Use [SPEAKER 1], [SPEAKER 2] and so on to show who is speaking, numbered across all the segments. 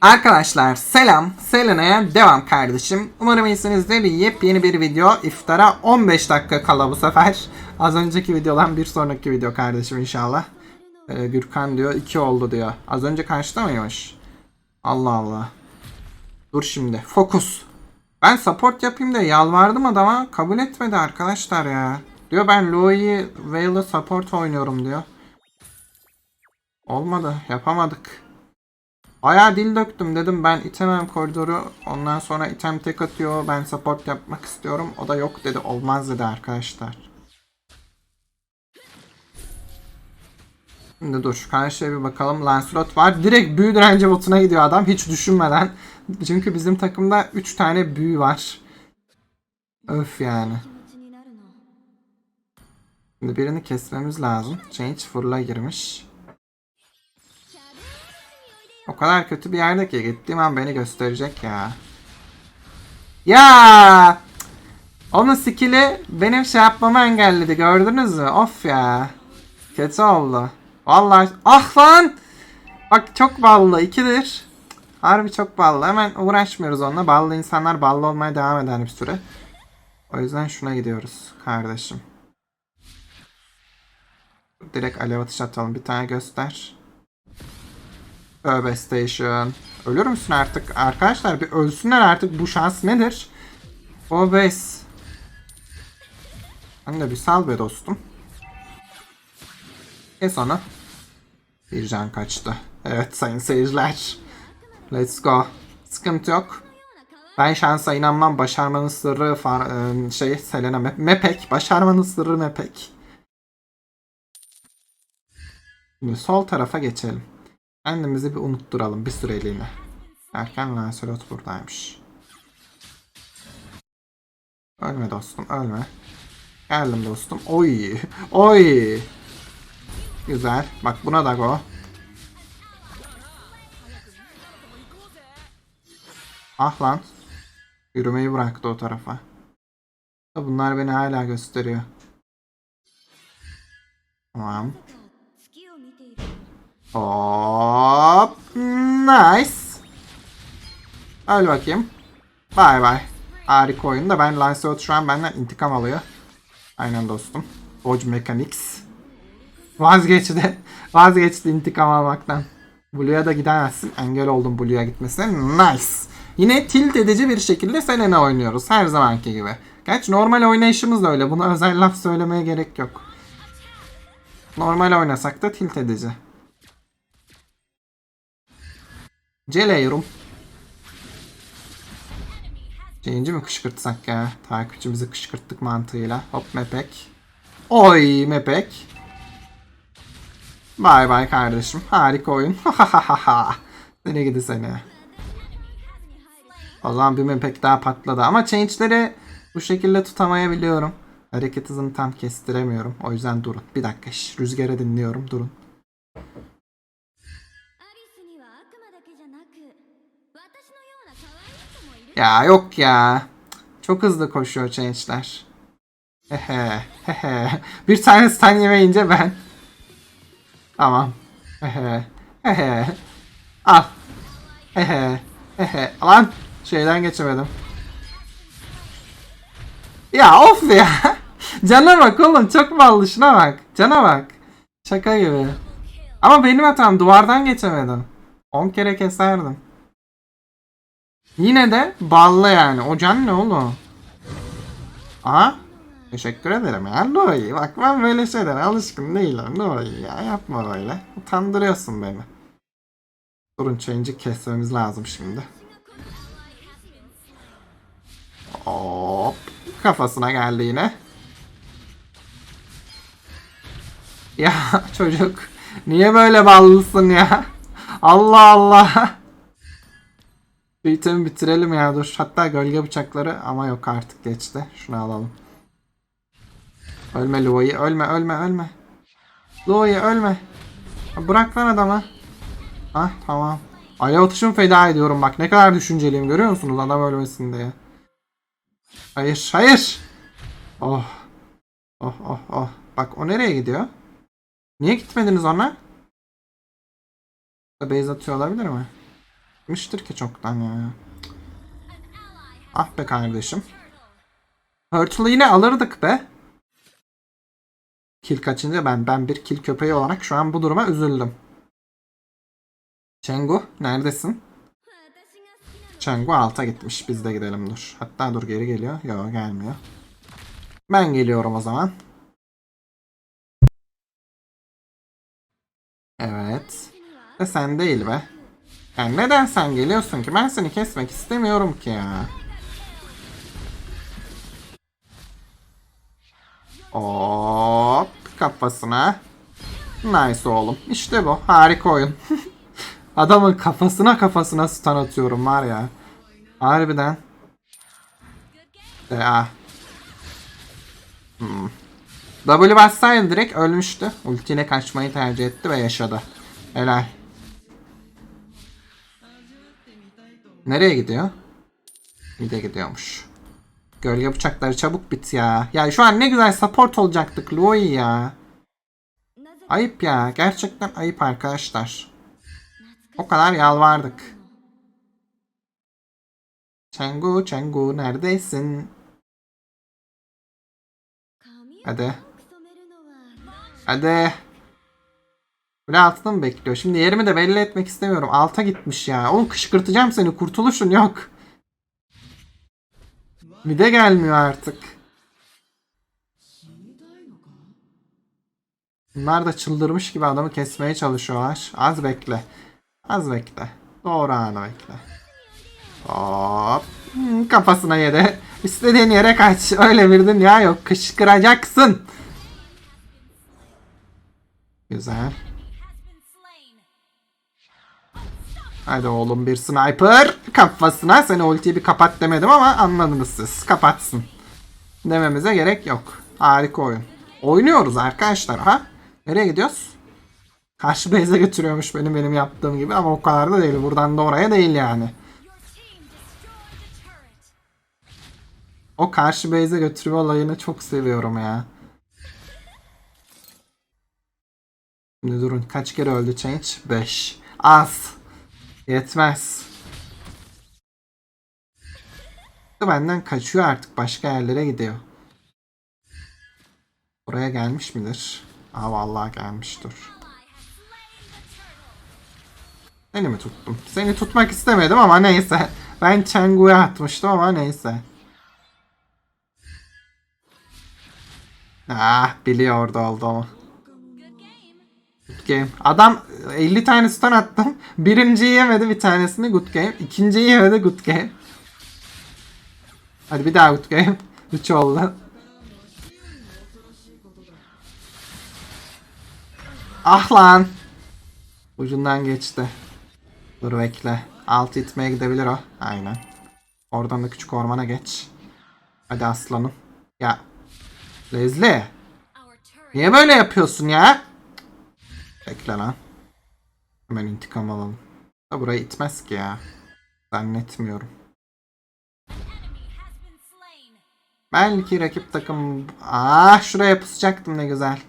[SPEAKER 1] Arkadaşlar selam. Selena'ya devam kardeşim. Umarım iyisinizdir. Yepyeni bir video. İftara 15 dakika kala bu sefer. Az önceki videodan bir sonraki video kardeşim inşallah. Ee, Gürkan diyor 2 oldu diyor. Az önce kaçta mıymış? Allah Allah. Dur şimdi. Fokus. Ben support yapayım diye yalvardım adama. Kabul etmedi arkadaşlar ya. Diyor ben Louis'i Vale'ı support oynuyorum diyor. Olmadı. Yapamadık. Bayağı dil döktüm dedim ben itemem koridoru ondan sonra item tek atıyor ben support yapmak istiyorum o da yok dedi olmaz dedi arkadaşlar. Şimdi dur karşıya bir bakalım Lancelot var direkt büyü direnci botuna gidiyor adam hiç düşünmeden. Çünkü bizim takımda 3 tane büyü var. Öf yani. Şimdi birini kesmemiz lazım. Change fırla girmiş. O kadar kötü bir yerde ki gittiğim an beni gösterecek ya. Ya! Onun skill'i benim şey yapmamı engelledi gördünüz mü? Of ya. Kötü oldu. Vallahi ah lan! Bak çok ballı ikidir. Harbi çok ballı. Hemen uğraşmıyoruz onunla. Ballı insanlar ballı olmaya devam eder bir süre. O yüzden şuna gidiyoruz kardeşim. Direkt alev atış atalım. Bir tane göster. Tövbe station. Ölür müsün artık? Arkadaşlar bir ölsünler artık. Bu şans nedir? Obes. Sen de bir sal be dostum. Kes onu. Bir can kaçtı. Evet sayın seyirciler. Let's go. Sıkıntı yok. Ben şansa inanmam. Başarmanın sırrı e, şey Selena Mep- Mepek. Başarmanın sırrı Mepek. Şimdi sol tarafa geçelim. Kendimizi bir unutturalım bir süreliğine. Erken Lancelot buradaymış. Ölme dostum ölme. Geldim dostum. Oy. Oy. Güzel. Bak buna da go. Ah lan. Yürümeyi bıraktı o tarafa. Bunlar beni hala gösteriyor. Tamam. Hop. Nice. Öl bakayım. Bay bay. Harika oyun ben Lancelot şu an benden intikam alıyor. Aynen dostum. Dodge Mechanics. Vazgeçti. Vazgeçti intikam almaktan. Blue'ya da gidemezsin. Engel oldum Blue'ya gitmesine. Nice. Yine tilt edici bir şekilde Selena oynuyoruz. Her zamanki gibi. Gerçi normal oynayışımız da öyle. Buna özel laf söylemeye gerek yok. Normal oynasak da tilt edici. Celeyorum. Change'i mi kışkırtsak ya? Takipçimizi kışkırttık mantığıyla. Hop mepek. Oy mepek. Bay bay kardeşim. Harika oyun. Seni gidi seni. O zaman bir mepek daha patladı. Ama change'leri bu şekilde tutamayabiliyorum. Hareket hızını tam kestiremiyorum. O yüzden durun. Bir dakika. Şş, rüzgarı dinliyorum. Durun. Ya yok ya. Çok hızlı koşuyor change'ler. Hehe. Hehe. Bir tane stun yemeyince ben. Tamam. Hehe. Hehe. Al. Hehe. Hehe. Lan şeyden geçemedim. Ya of ya. Cana bak oğlum çok ballı şuna bak. Cana bak. Şaka gibi. Ama benim hatam duvardan geçemedim. 10 kere keserdim. Yine de ballı yani. O can ne oğlum? Aha. Teşekkür ederim ya. Louis. Bak ben böyle şeylere alışkın değilim. Louis ya. Yapma böyle. Utandırıyorsun beni. Durun change'i kesmemiz lazım şimdi. Hop. Kafasına geldi yine. Ya çocuk. Niye böyle ballısın ya? Allah Allah. İtemi bitirelim ya dur. Hatta gölge bıçakları ama yok artık geçti. Şunu alalım. Ölme Louis'i. Ölme ölme ölme. Louis ölme. Ha, Bırak lan adamı. Ah tamam. Alev atışımı feda ediyorum bak. Ne kadar düşünceliyim görüyor musunuz adam ölmesin diye. Hayır hayır. Oh. Oh oh oh. Bak o nereye gidiyor? Niye gitmediniz ona? Base atıyor olabilir mi? bitmiştir ki çoktan ya. Ah be kardeşim. Hurtle'ı yine alırdık be. Kil kaçınca ben ben bir kil köpeği olarak şu an bu duruma üzüldüm. Çengu neredesin? Çengu alta gitmiş. Biz de gidelim dur. Hatta dur geri geliyor. Yok gelmiyor. Ben geliyorum o zaman. Evet. De sen değil be. Yani neden sen geliyorsun ki? Ben seni kesmek istemiyorum ki ya. Hop kafasına. Nice oğlum. İşte bu. Harika oyun. Adamın kafasına kafasına stun atıyorum var ya. Harbiden. Ya. Hmm. W bassaydı direkt ölmüştü. Ultiyle kaçmayı tercih etti ve yaşadı. Helal. Nereye gidiyor? Bir de gidiyormuş. Gölge bıçakları çabuk bit ya. Ya şu an ne güzel support olacaktık Louis ya. Ayıp ya. Gerçekten ayıp arkadaşlar. O kadar yalvardık. Çengu Çengu neredesin? Hadi. Hadi. Böyle altında mı bekliyor? Şimdi yerimi de belli etmek istemiyorum. Alta gitmiş ya. Oğlum kışkırtacağım seni. Kurtuluşun yok. Bir de gelmiyor artık. Bunlar da çıldırmış gibi adamı kesmeye çalışıyorlar. Az bekle. Az bekle. Doğru anı bekle. Hop. Hmm, Kafasına yedi. İstediğin yere kaç. Öyle bir dünya yok. Kışkıracaksın. Güzel. Hadi oğlum bir sniper kafasına. Seni ultiyi bir kapat demedim ama anladınız siz. Kapatsın. Dememize gerek yok. Harika oyun. Oynuyoruz arkadaşlar ha. Nereye gidiyoruz? Karşı base'e götürüyormuş benim benim yaptığım gibi ama o kadar da değil. Buradan da oraya değil yani. O karşı base'e götürme olayını çok seviyorum ya. Şimdi durun. Kaç kere öldü Change? 5. Az. Yetmez. Benden kaçıyor artık. Başka yerlere gidiyor. Buraya gelmiş midir? Aa vallahi gelmiştir. Seni mi tuttum? Seni tutmak istemedim ama neyse. Ben Chenggu'ya atmıştım ama neyse. Ah biliyor orada olduğumu. Game. Adam 50 tane stun attım. Birinciyi yemedi bir tanesini good game. İkinciyi yemedi good game. Hadi bir daha good game. 3 oldu. Ah lan. Ucundan geçti. Dur bekle. Alt itmeye gidebilir o. Aynen. Oradan da küçük ormana geç. Hadi aslanım. Ya. Leslie. Niye böyle yapıyorsun ya? Bekle lan. Hemen intikam alalım. Da burayı itmez ki ya. Zannetmiyorum. Belki rakip takım... Ah şuraya pusacaktım ne güzel.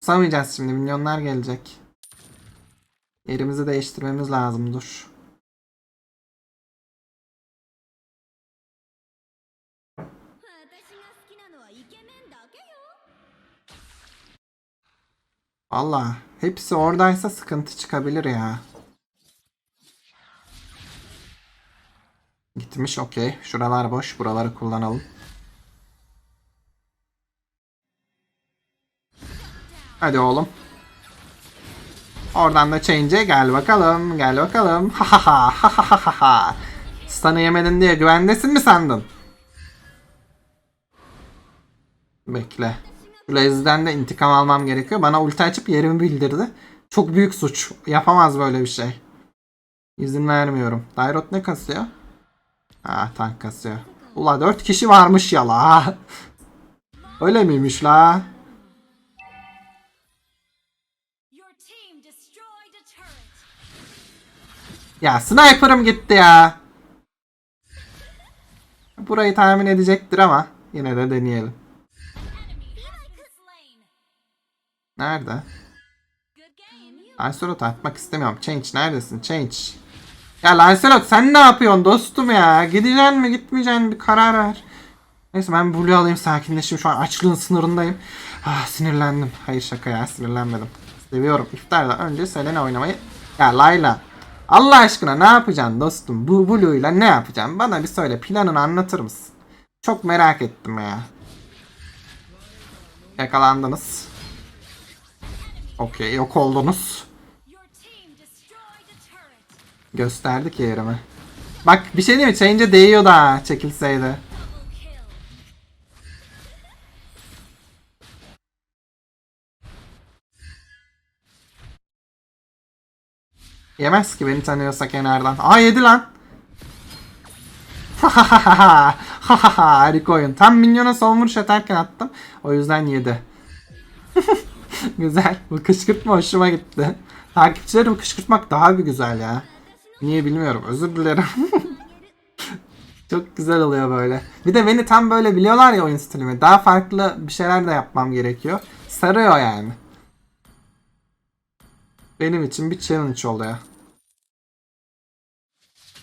[SPEAKER 1] Pusamayacağız şimdi. Milyonlar gelecek. Yerimizi değiştirmemiz lazım. Dur. " Valla hepsi oradaysa sıkıntı çıkabilir ya. Gitmiş okey. Şuralar boş. Buraları kullanalım. Hadi oğlum. Oradan da change'e gel bakalım. Gel bakalım. Ha ha ha ha ha ha. Stun'ı yemedin diye güvendesin mi sandın? Bekle. Blaze'den de intikam almam gerekiyor. Bana ulti açıp yerimi bildirdi. Çok büyük suç. Yapamaz böyle bir şey. İzin vermiyorum. Dairot ne kasıyor? Ha tank kasıyor. Ula 4 kişi varmış ya. Öyle miymiş la? Ya sniper'ım gitti ya. Burayı tahmin edecektir ama yine de deneyelim. Nerede? Sonra atmak istemiyorum. Change neredesin? Change. Ya Lancelot sen ne yapıyorsun dostum ya? Gideceksin mi gitmeyeceksin bir karar ver. Neyse ben Blue alayım sakinleşeyim. Şu an açlığın sınırındayım. Ah, sinirlendim. Hayır şaka ya sinirlenmedim. Seviyorum. İftardan önce Selena oynamayı. Ya Layla. Allah aşkına ne yapacaksın dostum? Bu Blue'yla ne yapacaksın? Bana bir söyle planını anlatır mısın? Çok merak ettim ya. Yakalandınız. Okey yok oldunuz.
[SPEAKER 2] Turret.
[SPEAKER 1] Gösterdik yerimi. Bak bir şey değil mi? Change'e değiyor da çekilseydi. Yemez ki beni tanıyorsa kenardan. Aa yedi lan. Harika oyun. Tam minyona son vuruş atarken attım. O yüzden yedi. güzel. Bu kışkırtma hoşuma gitti. Takipçilerimi kışkırtmak daha bir güzel ya. Niye bilmiyorum. Özür dilerim. Çok güzel oluyor böyle. Bir de beni tam böyle biliyorlar ya oyun stilimi. Daha farklı bir şeyler de yapmam gerekiyor. Sarıyor yani. Benim için bir challenge oluyor.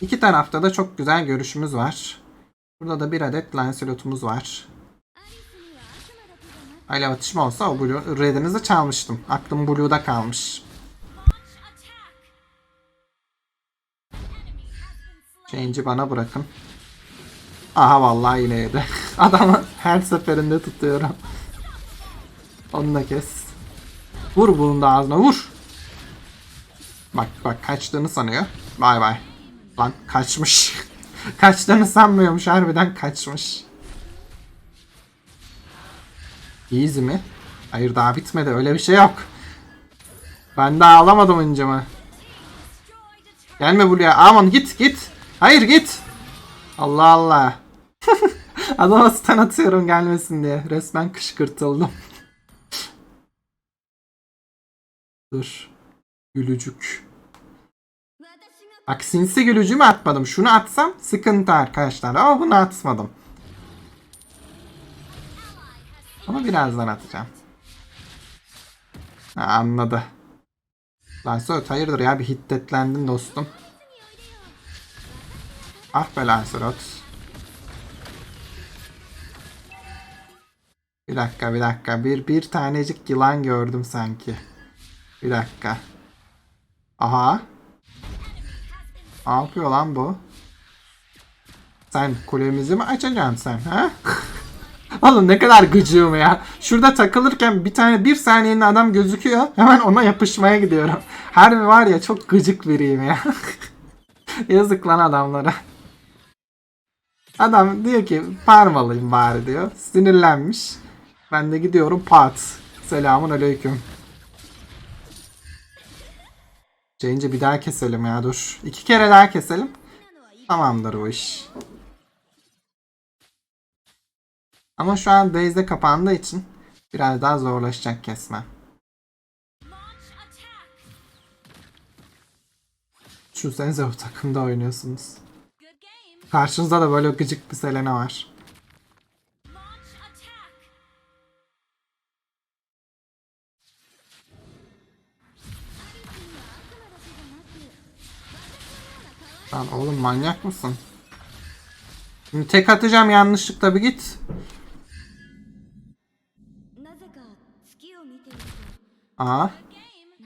[SPEAKER 1] İki tarafta da çok güzel görüşümüz var. Burada da bir adet Lancelot'umuz var. Alev atışım olsa o Blue Red'inizi çalmıştım. Aklım Blue'da kalmış. Change'i bana bırakın. Aha vallahi yine yedi. Adamı her seferinde tutuyorum. Onu da kes. Vur bunun da ağzına vur. Bak bak kaçtığını sanıyor. Bay bay. Lan kaçmış. kaçtığını sanmıyormuş harbiden kaçmış. Easy mi? Hayır daha bitmedi öyle bir şey yok. Ben daha alamadım incimi. Gelme buraya. Aman git git. Hayır git. Allah Allah. Adama stun atıyorum gelmesin diye. Resmen kışkırtıldım. Dur. Gülücük. Bak sinsi gülücüğümü atmadım. Şunu atsam sıkıntı arkadaşlar. Ama bunu atmadım. Ama birazdan atacağım. Ha, anladı. Lancelot hayırdır ya bir hiddetlendin dostum. Ah be Lancelot. Bir dakika bir dakika. Bir, bir tanecik yılan gördüm sanki. Bir dakika. Aha. Ne yapıyor lan bu? Sen kulemizi mi açacaksın sen ha? Oğlum ne kadar gıcığım ya. Şurada takılırken bir tane bir saniyenin adam gözüküyor. Hemen ona yapışmaya gidiyorum. Harbi var ya çok gıcık biriyim ya. Yazık lan adamlara. Adam diyor ki parmalıyım bari diyor. Sinirlenmiş. Ben de gidiyorum pat. Selamun aleyküm. Change'i bir daha keselim ya dur. İki kere daha keselim. Tamamdır bu iş. Ama şu an base'de kapandığı için biraz daha zorlaşacak kesme. Düşünsenize o takımda oynuyorsunuz. Karşınızda da böyle gıcık bir Selena var. Lan oğlum manyak mısın? Şimdi tek atacağım yanlışlıkla bir git. Aa.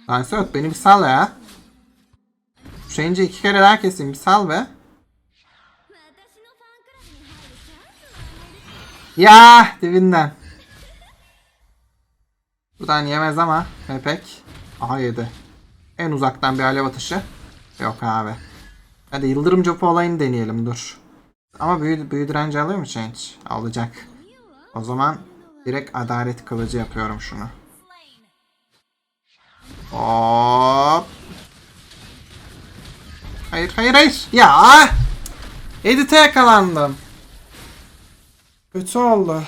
[SPEAKER 1] Lancelot beni bir sal ya. Şence iki kere daha kesin bir sal be. Ya dibinden. Buradan yemez ama Mepek. Aha yedi. En uzaktan bir alev atışı. Yok abi. Hadi yıldırım copu olayını deneyelim dur. Ama büyü, büyü direnci alıyor mu Change? Alacak. O zaman direkt adalet kılıcı yapıyorum şunu. Hop. Hayır hayır hayır. Ya. Edit'e yakalandım. Kötü oldu.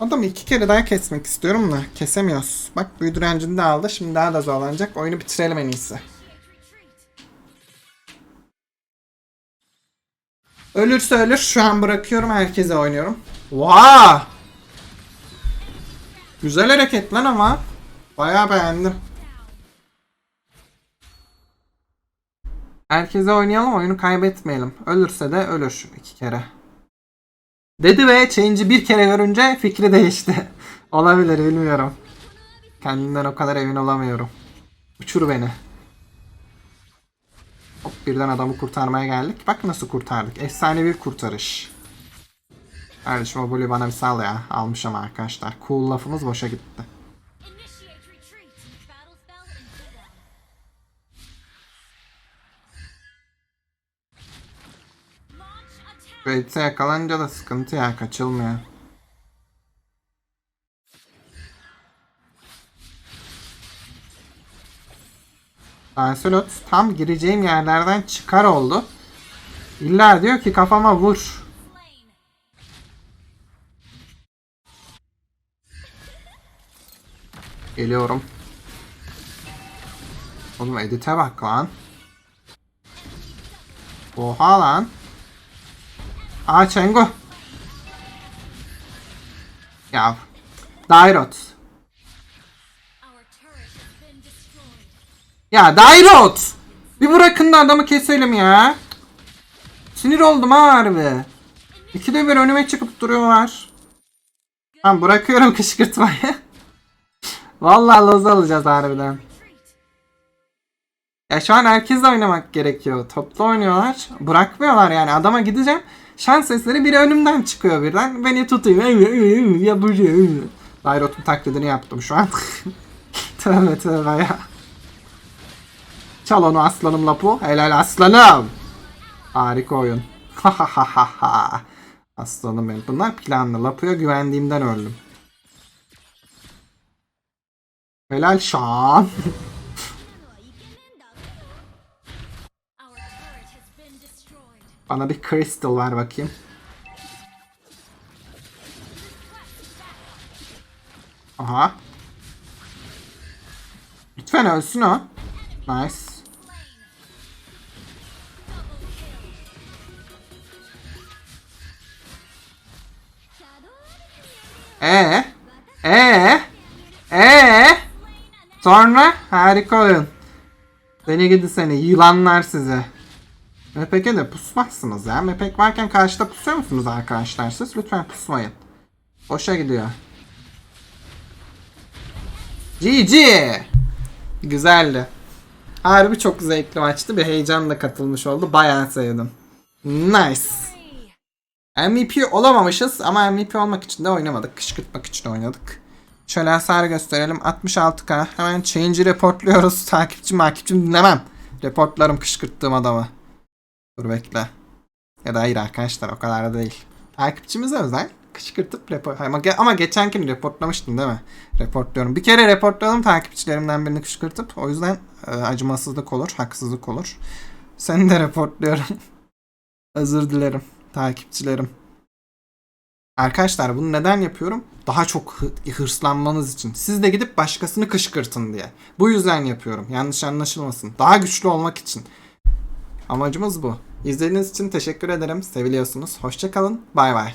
[SPEAKER 1] Adamı iki kere daha kesmek istiyorum da kesemiyoruz. Bak büyü direncini de aldı. Şimdi daha da zorlanacak. Oyunu bitirelim en iyisi. Ölürse ölür. Şu an bırakıyorum. Herkese oynuyorum. Vaa! Güzel hareket lan ama. Bayağı beğendim. Herkese oynayalım oyunu kaybetmeyelim. Ölürse de ölür iki kere. Dedi ve change'i bir kere görünce fikri değişti. Olabilir bilmiyorum. Kendimden o kadar emin olamıyorum. Uçur beni. Hop birden adamı kurtarmaya geldik. Bak nasıl kurtardık. Efsane bir kurtarış. Kardeşim o Blue bana bir sal ya. Almışım arkadaşlar. Cool lafımız boşa gitti. Bait'e yakalanınca da sıkıntı ya. Kaçılmıyor. Lancelot tam gireceğim yerlerden çıkar oldu. İlla diyor ki kafama vur. Geliyorum. Oğlum edite bak lan. Oha lan. Aa Çengo. Ya. Dairot. Ya Dairot. Bir bırakın da adamı keselim ya. Sinir oldum ha harbi. İkide bir önüme çıkıp duruyorlar. Ben bırakıyorum kışkırtmayı. Vallahi loz alacağız harbiden. Ya şu an herkesle oynamak gerekiyor. Toplu oynuyorlar. Bırakmıyorlar yani. Adama gideceğim. Şans eseri biri önümden çıkıyor birden. Beni tutuyor. Yapıyor. Dairot'un taklidini yaptım şu an. tövbe tövbe ya. Çal onu aslanım lapu. Helal aslanım. Harika oyun. Ha ha ha ha ha. Aslanım benim. Bunlar planlı. Lapu'ya güvendiğimden öldüm. Helal şan. Bana bir crystal ver bakayım. Aha. Lütfen ölsün o. Nice. Ee? Ee? Sonra harika oyun. Seni gidi seni yılanlar sizi. Mepek'e de pusmazsınız ya. Mepek varken karşıda pusuyor musunuz arkadaşlar siz? Lütfen pusmayın. Boşa gidiyor. GG. Güzeldi. Harbi çok zevkli maçtı. Bir heyecanla katılmış oldu. Bayağı sevdim. Nice. MVP olamamışız ama MVP olmak için de oynamadık. Kışkırtmak için oynadık. Şöyle hasar gösterelim. 66k. Hemen change'i reportluyoruz. Takipçi makipçim dinlemem. Reportlarım kışkırttığım adamı. Dur bekle. Ya da hayır arkadaşlar o kadar da değil. Takipçimize özel kışkırtıp report... Ama, ge- ama geçenkini reportlamıştım değil mi? Reportluyorum. Bir kere reportladım takipçilerimden birini kışkırtıp. O yüzden e, acımasızlık olur, haksızlık olur. Seni de reportluyorum. Özür dilerim takipçilerim. Arkadaşlar bunu neden yapıyorum? Daha çok hı- hırslanmanız için. Siz de gidip başkasını kışkırtın diye. Bu yüzden yapıyorum. Yanlış anlaşılmasın. Daha güçlü olmak için. Amacımız bu. İzlediğiniz için teşekkür ederim. Seviliyorsunuz. Hoşçakalın. Bay bay.